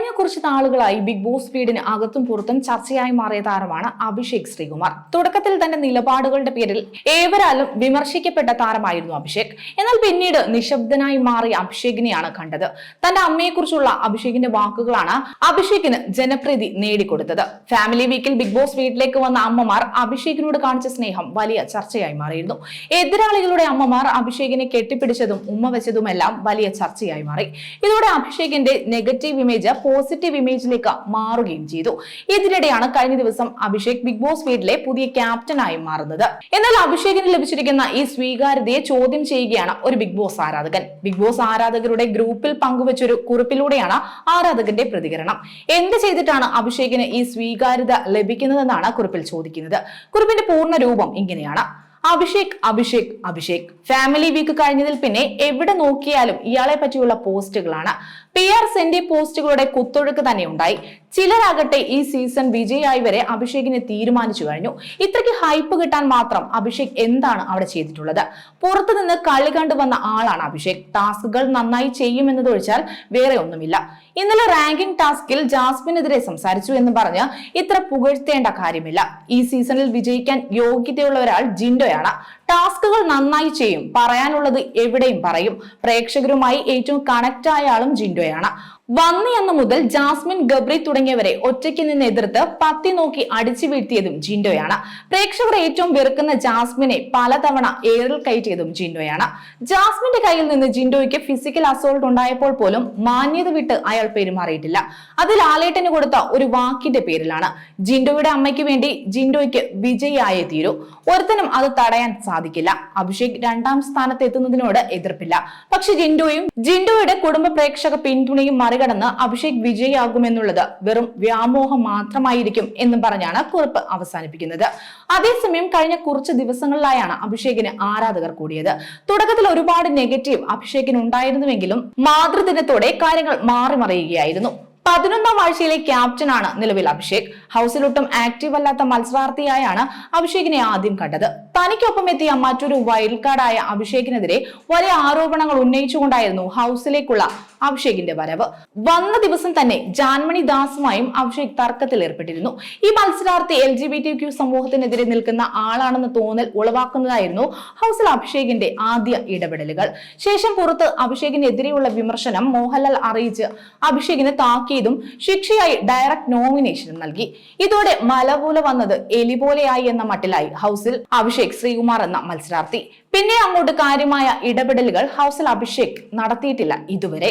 കഴിഞ്ഞ കുറച്ച് നാളുകളായി ബിഗ് ബോസ് വീടിന് അകത്തും പുറത്തും ചർച്ചയായി മാറിയ താരമാണ് അഭിഷേക് ശ്രീകുമാർ. തുടക്കത്തിൽ തന്റെ നിലപാടുകളുടെ പേരിൽ ഏവരാലും വിമർശിക്കപ്പെട്ട താരമായിരുന്നു അഭിഷേക്. എന്നാൽ പിന്നീട് നിശബ്ദനായി മാറിയ അഭിഷേകിനെയാണ് കണ്ടത്. തന്റെ അമ്മയെക്കുറിച്ചുള്ള അഭിഷേകിന്റെ വാക്കുകളാണ് അഭിഷേകിന് ജനപ്രീതി നേടിക്കൊടുത്തത്. ഫാമിലി വീക്കിൽ ബിഗ് ബോസ് വീട്ടിലേക്ക് വന്ന അമ്മമാർ അഭിഷേകിനോട് കാണിച്ച സ്നേഹം വലിയ ചർച്ചയായി മാറിയിരുന്നു. എതിരാളികളുടെ അമ്മമാർ അഭിഷേകിനെ കെട്ടിപ്പിടിച്ചതും ഉമ്മ വെച്ചതുമെല്ലാം വലിയ ചർച്ചയായി മാറി. ഇതോടെ അഭിഷേകിന്റെ നെഗറ്റീവ് ഇമേജ് പോസിറ്റീവ് ഇമേജിലേക്ക് മാറുകയും ചെയ്തു. ഇതിനിടെയാണ് കഴിഞ്ഞ ദിവസം അഭിഷേക് ബിഗ് ബോസ് വീട്ടിലെ പുതിയ ക്യാപ്റ്റനായി മാറുന്നത്. എന്നാൽ അഭിഷേകിന് ലഭിച്ചിരിക്കുന്ന ഈ സ്വീകാര്യതയെ ചോദ്യം ചെയ്യുകയാണ് ഒരു ബിഗ് ബോസ് ആരാധകൻ. ബിഗ് ബോസ് ആരാധകരുടെ ഗ്രൂപ്പിൽ പങ്കുവച്ചൊരു കുറിപ്പിലൂടെയാണ് ആരാധകന്റെ പ്രതികരണം. എന്ത് ചെയ്തിട്ടാണ് അഭിഷേകിന് ഈ സ്വീകാര്യത ലഭിക്കുന്നതെന്നാണ് കുറിപ്പിൽ ചോദിക്കുന്നത്. കുറിപ്പിന്റെ പൂർണ രൂപം ഇങ്ങനെയാണ്. അഭിഷേക് അഭിഷേക് അഭിഷേക്. ഫാമിലി വീക്ക് കഴിഞ്ഞതിൽ പിന്നെ എവിടെ നോക്കിയാലും ഇയാളെ പറ്റിയുള്ള പോസ്റ്റുകളാണ് പി ആർ സെന്റി പോസ്റ്റുകളുടെ കുത്തൊഴുക്ക് തന്നെ ഉണ്ടായി ചിലരാകട്ടെ ഈ സീസൺ വിജയായി വരെ അഭിഷേകിനെ തീരുമാനിച്ചു കഴിഞ്ഞു. ഇത്രയ്ക്ക് ഹൈപ്പ് കിട്ടാൻ മാത്രം അഭിഷേക് എന്താണ് അവിടെ ചെയ്തിട്ടുള്ളത്? പുറത്തു നിന്ന് കളി കണ്ടു വന്ന ആളാണ് അഭിഷേക്. ടാസ്കുകൾ നന്നായി ചെയ്യുമെന്നതൊഴിച്ചാൽ വേറെ ഒന്നുമില്ല. ഇന്നലെ റാങ്കിംഗ് ടാസ്കിൽ ജാസ്മിനെതിരെ സംസാരിച്ചു എന്ന് പറഞ്ഞ് ഇത്ര പുകഴ്ത്തേണ്ട കാര്യമില്ല. ഈ സീസണിൽ വിജയിക്കാൻ യോഗ്യതയുള്ള ഒരാൾ ജിൻഡോയാണ്. ടാസ്കുകൾ നന്നായി ചെയ്യും പറയാനുള്ളത് എവിടെയും പറയും. പ്രേക്ഷകരുമായി ഏറ്റവും കണക്റ്റ് ആയ ആളും ജിൻഡോയാണ്. വന്നി അന്ന് മുതൽ ജാസ്മിൻ ഗബ്രി തുടങ്ങിയവരെ ഒറ്റയ്ക്ക് നിന്ന് എതിർത്ത് പത്തി നോക്കി അടിച്ചു വീഴ്ത്തിയതും ജിൻഡോയാണ്. പ്രേക്ഷകർ ഏറ്റവും വെറുക്കുന്ന ജാസ്മിനെ പലതവണ ഏറിൽ കയറ്റിയതും ജിൻഡോയാണ്. ജാസ്മിന്റെ കയ്യിൽ നിന്ന് ജിൻഡോയ്ക്ക് ഫിസിക്കൽ അസോൾട്ട് ഉണ്ടായപ്പോൾ പോലും മാന്യത വിട്ട് അയാൾ പെരുമാറിയിട്ടില്ല. അത് ലാലേട്ടന് കൊടുത്ത ഒരു വാക്കിന്റെ പേരിലാണ്. ജിൻഡോയുടെ അമ്മയ്ക്ക് വേണ്ടി ജിൻഡോയ്ക്ക് വിജയിയായേ തീരൂ. ഒരുത്തനും അത് തടയാൻ സാധിക്കില്ല. അഭിഷേക് രണ്ടാം സ്ഥാനത്ത് എത്തുന്നതിനോട് എതിർപ്പില്ല. പക്ഷെ ജിൻഡോയും ജിൻഡോയുടെ കുടുംബ പ്രേക്ഷക പിന്തുണയും മറികടന്ന് അഭിഷേക് വിജയിയാകുമെന്നുള്ളത് വെറും വ്യാമോഹം മാത്രമായിരിക്കും എന്നും പറഞ്ഞാണ് കുറിപ്പ് അവസാനിപ്പിക്കുന്നത്. അതേസമയം കഴിഞ്ഞ കുറച്ച് ദിവസങ്ങളിലായാണ് അഭിഷേകിന് ആരാധകർ കൂടിയത്. തുടക്കത്തിൽ ഒരുപാട് നെഗറ്റീവ് അഭിഷേകിന് ഉണ്ടായിരുന്നുവെങ്കിലും മാതൃദിനത്തോടെ കാര്യങ്ങൾ മാറി മറിയുകയായിരുന്നു പതിനൊന്നാം ആഴ്ചയിലെ ക്യാപ്റ്റനാണ് നിലവിൽ അഭിഷേക്. ഹൗസിലൊട്ടും ആക്റ്റീവ് അല്ലാത്ത മത്സരാർത്ഥിയായാണ് അഭിഷേകിനെ ആദ്യം കണ്ടത്. തനിക്കൊപ്പം എത്തിയ മറ്റൊരു വൈൽഡ് കാർഡായ അഭിഷേകിനെതിരെ വലിയ ആരോപണങ്ങൾ ഉന്നയിച്ചുകൊണ്ടായിരുന്നു ഹൗസിലേക്കുള്ള അഭിഷേകിന്റെ വരവ്. വന്ന ദിവസം തന്നെ ജാൻമണി ദാസുമായും അഭിഷേക് തർക്കത്തിൽ ഏർപ്പെട്ടിരുന്നു. ഈ മത്സരാർത്ഥി L G B T Q സമൂഹത്തിനെതിരെ നിൽക്കുന്ന ആളാണെന്ന് തോന്നൽ ഉളവാക്കുന്നതായിരുന്നു ഹൗസിൽ അഭിഷേകിന്റെ ആദ്യ ഇടപെടലുകൾ. ശേഷം പുറത്ത് അഭിഷേകിനെതിരെയുള്ള വിമർശനം മോഹൻലാൽ അറിയിച്ച് അഭിഷേകിനെ താക്കീതും ശിക്ഷയായി ഡയറക്ട് നോമിനേഷനും നൽകി. ഇതോടെ മല പോലെ വന്നത് എലി പോലെയായി എന്ന മട്ടിലായി ഹൗസിൽ അഭിഷേക് ശ്രീകുമാർ എന്ന മത്സരാർത്ഥി. പിന്നെ അങ്ങോട്ട് കാര്യമായ ഇടപെടലുകൾ ഹൗസിൽ അഭിഷേക് നടത്തിയിട്ടില്ല ഇതുവരെ.